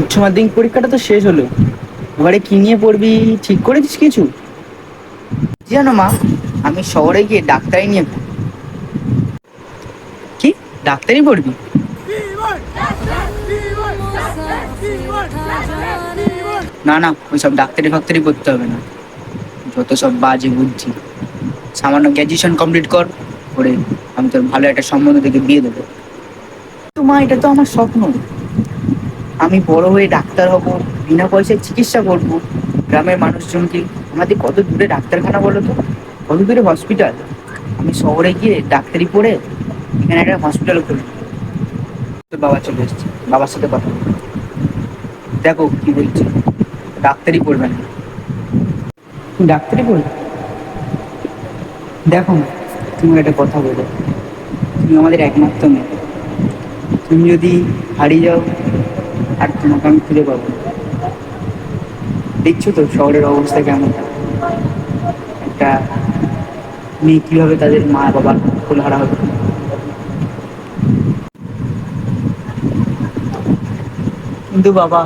উচ্চ মাধ্যমিক পরীক্ষাটা তো শেষ হলো। এবারে কি নিয়ে পড়বি? ঠিক করেছিস কিছু? জানো মা আমি শহরে গিয়ে ডাক্তারি নিয়ে পড়ব। কি? ডাক্তারি পড়বি? না না ওই সব ডাক্তারি ফাক্তারি করতে হবে না। যত সব বাজে বুঝছি সামান্য গ্র্যাজুয়েশন কমপ্লিট কর করে আমি তোর ভালো একটা সম্বন্ধ থেকে বিয়ে দেবো। তো মা এটা তো আমার স্বপ্ন। আমি বড় হয়ে ডাক্তার হব, বিনা পয়সায় চিকিৎসা করব, গ্রামের মানুষজনকে। আমাদের কত দূরে ডাক্তারখানা বলো তো? কত দূরে হসপিটাল আমি শহরে গিয়ে ডাক্তারি পড়ে এখানে একটা হসপিটাল খুলি বাবা চলে এসছে, বাবার সাথে কথা দেখো কি বলছে, ডাক্তারি পড়বে না। ডাক্তারি পড়বে? দেখো তুমি একটা কথা বলো। তুমি আমাদের একমাত্র মেয়ে। তুমি যদি হারিয়ে যাও, আর তোমাকে আমি খুঁজে পাবো। দেখছ তো শহরের অবস্থা কেমন? একটা মেয়ে কীভাবে তাদের মা বাবার ফুল হারা হবে? কিন্তু বাবা